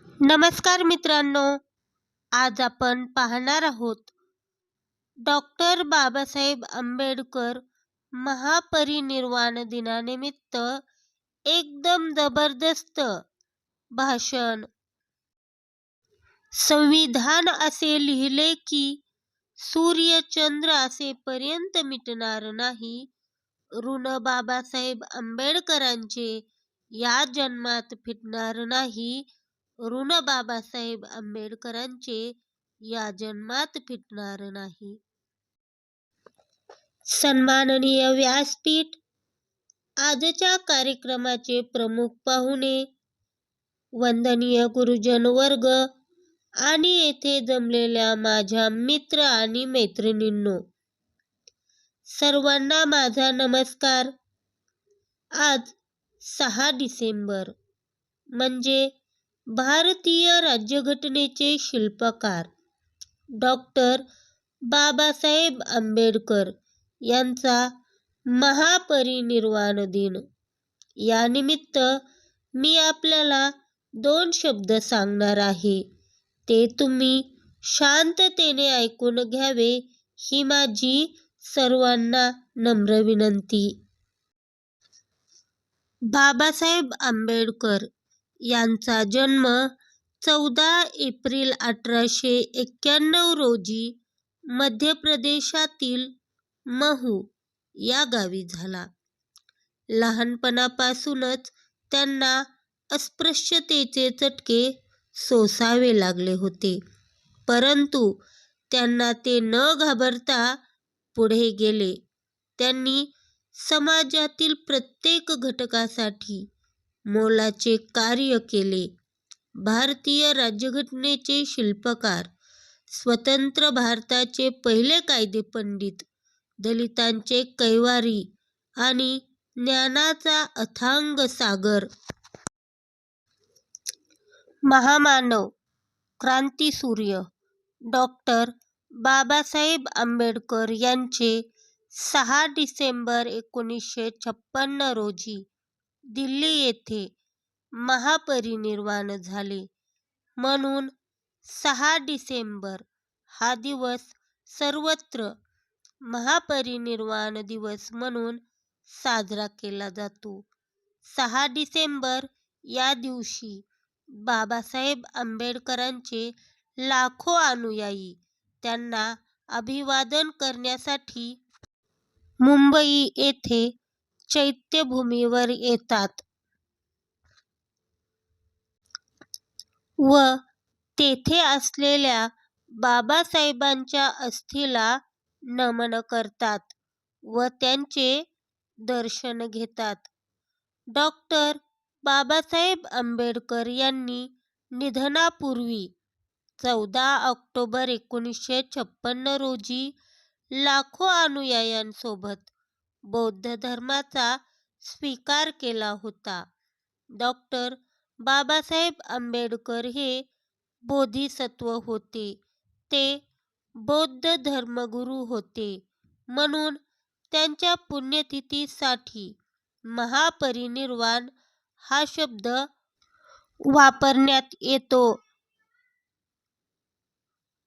नमस्कार मित्रांनो आज आपण पाहणार आहोत डॉक्टर बाबासाहेब आंबेडकर महापरिनिर्वाण दिनानिमित्त एकदम जबरदस्त भाषण. संविधान असे लिहिले की सूर्य चंद्र असेपर्यंत मिटणार नाही. ऋण बाबासाहेब आंबेडकरांचे या जन्मात फिटणार नाही. ऋण बाबासाहेब आंबेडकरांचे या जन्मात फिटणार नाही. सन्माननीय व्यासपीठ आजच्या कार्यक्रमाचे प्रमुख पाहुणे वंदनीय गुरुजन वर्ग आणि येथे जमलेल्या माझ्या मित्र आणि मैत्रिणींनो सर्वांना माझा नमस्कार. आज सहा डिसेंबर म्हणजे भारतीय राज्यघटनेचे शिल्पकार डॉक्टर बाबासाहेब आंबेडकर यांचा महापरिनिर्वाण दिन. यानिमित्त मी आपल्याला दोन शब्द सांगणार आहे. ते तुम्ही शांततेने ऐकून घ्यावे ही माझी सर्वांना नम्र विनंती. बाबासाहेब आंबेडकर यांचा जन्म चौदा एप्रिल अठराशे एक्क्याण्णव रोजी मध्य प्रदेशातील महू या गावी झाला. लहानपणापासूनच त्यांना अस्पृश्यतेचे चटके सोसावे लागले होते. परंतु त्यांना ते न घाबरता पुढे गेले. त्यांनी समाजातील प्रत्येक घटकासाठी मोलाचे कार्य केले. भारतीय राज्यघटनेचे शिल्पकार, स्वतंत्र भारताचे पहिले कायदेपंडित, दलितांचे कैवारी आणि ज्ञानाचा अथांग सागर महामानव क्रांतीसूर्य डॉक्टर बाबासाहेब आंबेडकर यांचे सहा डिसेंबर एकोणीसशे छप्पन्न रोजी दिल्ली येथे महापरिनिर्वाण झाले. म्हणून सहा डिसेंबर हा दिवस सर्वत्र महापरिनिर्वाण दिवस म्हणून साजरा केला जातो. सहा डिसेंबर या दिवशी बाबासाहेब आंबेडकरांचे लाखो अनुयायी त्यांना अभिवादन करण्यासाठी मुंबई येथे चैत्यभूमीवर येतात व तेथे असलेल्या बाबासाहेबांच्या अस्थीला नमन करतात व त्यांचे दर्शन घेतात. डॉक्टर बाबासाहेब आंबेडकर यांनी निधनापूर्वी चौदा ऑक्टोबर एकोणीसशे छप्पन्न रोजी लाखो अनुयायांसोबत बौद्ध धर्माचा स्वीकार केला होता. डॉक्टर बाबासाहेब आंबेडकर हे बोधिसत्व होते. ते बौद्ध धर्मगुरू होते. म्हणून त्यांच्या पुण्यतिथीसाठी महापरिनिर्वाण हा शब्द वापरण्यात येतो.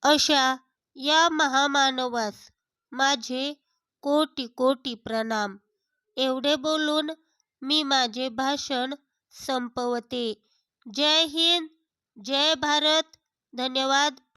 अशा या महामानवास माझे कोटी कोटी प्रणाम. एवढे बोलून मी माझे भाषण संपवते. जय हिंद जय भारत धन्यवाद.